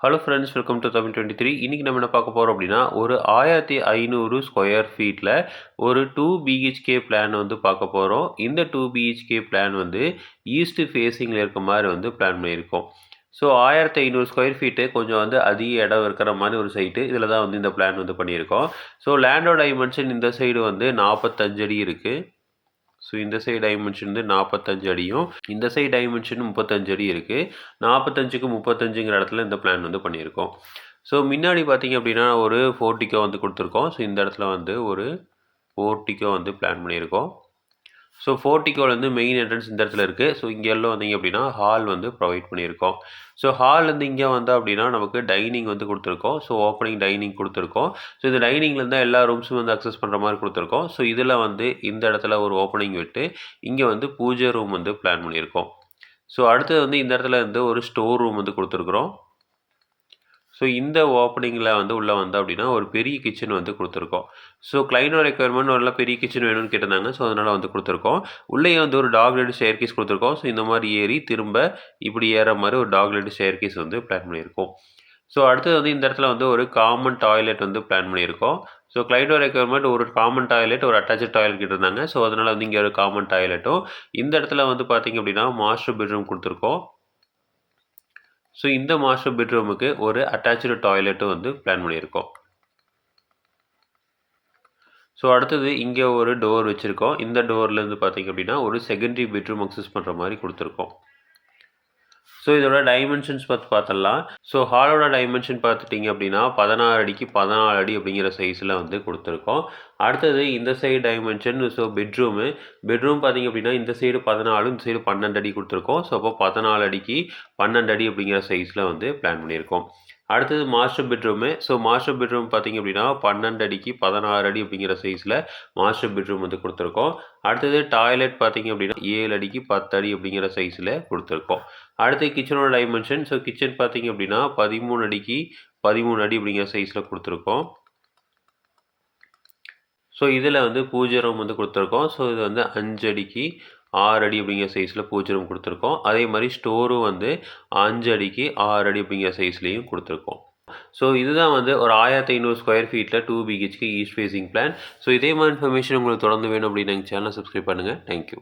Hello friends welcome to Tamil twenty three இன்றைக்கி நம்ம என்ன பார்க்க போகிறோம் அப்படின்னா ஒரு ஆயிரத்தி ஐநூறு ஸ்கொயர் ஃபீட்டில் ஒரு டூ பிஹெச்கே பிளான் வந்து பார்க்க போகிறோம் இந்த டூ பிஹெச்கே பிளான் வந்து ஈஸ்ட் ஃபேஸிங்கில் இருக்க மாதிரி வந்து பிளான் பண்ணியிருக்கோம். ஸோ ஆயிரத்தி ஐநூறு ஸ்கொயர் ஃபீட்டு கொஞ்சம் வந்து அதிக இடம் இருக்கிற மாதிரி ஒரு சைட்டு இதில் தான் வந்து இந்த பிளான் வந்து பண்ணியிருக்கோம். ஸோ லேண்டோட டைமென்ஷன் இந்த சைடு வந்து நாற்பத்தஞ்சடி இருக்குது ஸோ இந்த சைடு டைமென்ஷன் வந்து நாற்பத்தஞ்சு அடியும். இந்த சைடு டைமென்ஷன் முப்பத்தஞ்சு அடி இருக்குது நாற்பத்தஞ்சுக்கு முப்பத்தஞ்சுங்கிற இடத்துல இந்த பிளான் வந்து பண்ணியிருக்கோம். ஸோ முன்னாடி பார்த்தீங்க அப்படின்னா ஒரு ஃபோர்ட்டிக்கோ வந்து கொடுத்துருக்கோம். ஸோ இந்த இடத்துல வந்து ஒரு ஃபோர்ட்டிக்கோ வந்து பிளான் பண்ணியிருக்கோம். ஸோ ஃபோர்ட்டிக்கோலேருந்து மெயின் என்ட்ரன்ஸ் இந்த இடத்துல இருக்குது ஸோ இங்கே எல்லாம் வந்தீங்க அப்படின்னா ஹால் வந்து ப்ரொவைட் பண்ணியிருக்கோம். ஸோ ஹால்லேருந்து இங்கே வந்தால் அப்படின்னா நமக்கு டைனிங் வந்து கொடுத்துருக்கோம். ஸோ ஓப்பனிங் டைனிங் கொடுத்துருக்கோம். ஸோ இந்த டைனிங்லேருந்து எல்லா ரூம்ஸும் வந்து அக்சஸ் பண்ணுற மாதிரி கொடுத்துருக்கோம். ஸோ இதில் வந்து இந்த இடத்துல ஒரு ஓப்பனிங் விட்டு இங்கே வந்து பூஜை ரூம் வந்து பிளான் பண்ணியிருக்கோம். ஸோ அடுத்தது வந்து இந்த இடத்துல இருந்து ஒரு ஸ்டோர் ரூம் வந்து கொடுத்துருக்குறோம். ஸோ இந்த ஓப்பனிங்கில் வந்து உள்ளே வந்தோம் அப்படின்னா ஒரு பெரிய கிச்சன் வந்து கொடுத்துருக்கோம். ஸோ கிளைனோ ரெக்குயர்மெண்ட் ஒரு பெரிய கிச்சன் வேணும்னு கேட்டிருந்தாங்க. ஸோ அதனால் வந்து கொடுத்துருக்கோம். உள்ளேயே வந்து ஒரு டாக் லெட் ஷேர் கேஸ் கொடுத்துருக்கோம். ஸோ இந்த மாதிரி ஏறி திரும்ப இப்படி ஏற மாதிரி ஒரு டாக் லெட் ஷேர் கேஸ் வந்து பிளான் பண்ணியிருக்கோம். ஸோ அடுத்தது வந்து இந்த இடத்துல வந்து ஒரு காமன் டாய்லெட் வந்து பிளான் பண்ணியிருக்கோம். ஸோ கிளைடோ ரெக்குயர்மெண்ட் ஒரு காமன் டாய்லெட் ஒரு அட்டாச் டாய்லெட் கிட்டிருந்தாங்க. ஸோ அதனால் வந்து இங்கே ஒரு காமன் டாய்லெட்டும் இந்த இடத்துல வந்து பார்த்திங்க அப்படின்னா மாஸ்டர் பெட்ரூம் கொடுத்துருக்கோம். ஸோ இந்த மாஸ்டர் பெட்ரூமுக்கு ஒரு அட்டாச்சு டாய்லெட்டும் வந்து பிளான் பண்ணியிருக்கோம். ஸோ அடுத்தது இங்கே ஒரு டோர் வச்சுருக்கோம். இந்த டோர்லேருந்து பார்த்திங்க அப்படின்னா ஒரு செகண்டரி பெட்ரூம் அக்சஸ் பண்ணுற மாதிரி கொடுத்துருக்கோம். ஸோ இதோட டைமென்ஷன்ஸ் பார்த்து பார்த்துடலாம். ஸோ ஹாலோட டைமென்ஷன் பார்த்துட்டிங்க அப்படின்னா பதினாறு அடிக்கு பதினாலு அடி அப்படிங்கிற சைஸில் வந்து கொடுத்துருக்கோம். அடுத்தது இந்த side dimension so bedroom bedroom பார்த்திங்க அப்படின்னா இந்த சைடு பதினாலு இந்த சைடு பன்னெண்டு அடி கொடுத்துருக்கோம். ஸோ அப்போ பதினாலு அடிக்கு பன்னெண்டு அடி அப்படிங்கிற சைஸில் வந்து பிளான் பண்ணியிருக்கோம். அடுத்தது master bedroom. So master bedroom பார்த்திங்க அப்படின்னா பன்னெண்டு அடிக்கு பதினாறு அடி அப்படிங்கிற சைஸில் மாஸ்டர் பெட்ரூம் வந்து கொடுத்துருக்கோம். அடுத்தது டாய்லெட் பார்த்திங்க அப்படின்னா ஏழு அடிக்கு பத்து அடி அப்படிங்கிற சைஸில் கொடுத்துருக்கோம். அடுத்து கிச்சனோட டைமென்ஷன் ஸோ கிச்சன் பார்த்திங்க அப்படின்னா பதிமூணு அடிக்கு பதிமூணு அடி அப்படிங்கிற சைஸில் கொடுத்துருக்கோம். ஸோ இதில் வந்து பூஜை ரூம் வந்து கொடுத்துருக்கோம். ஸோ இது வந்து அஞ்சு அடிக்கு ஆறு அடி அப்படிங்கிற சைஸில் பூஜை ரூம் கொடுத்துருக்கோம். அதே மாதிரி ஸ்டோரும் வந்து அஞ்சு அடிக்கு ஆறு அடி அப்படிங்கிற சைஸ்லேயும் கொடுத்துருக்கோம். ஸோ இதுதான் வந்து ஒரு ஆயிரத்தி ஐநூறு ஸ்கொயர் ஃபீட்டில் two BHK east facing plan so இதே மாதிரி இன்ஃபர்மேஷன் உங்களுக்கு தொடர்ந்து வேணும் அப்படின்னு எங்கள் சேனலை சப்ஸ்கிரைப் பண்ணுங்கள் தேங்க்யூ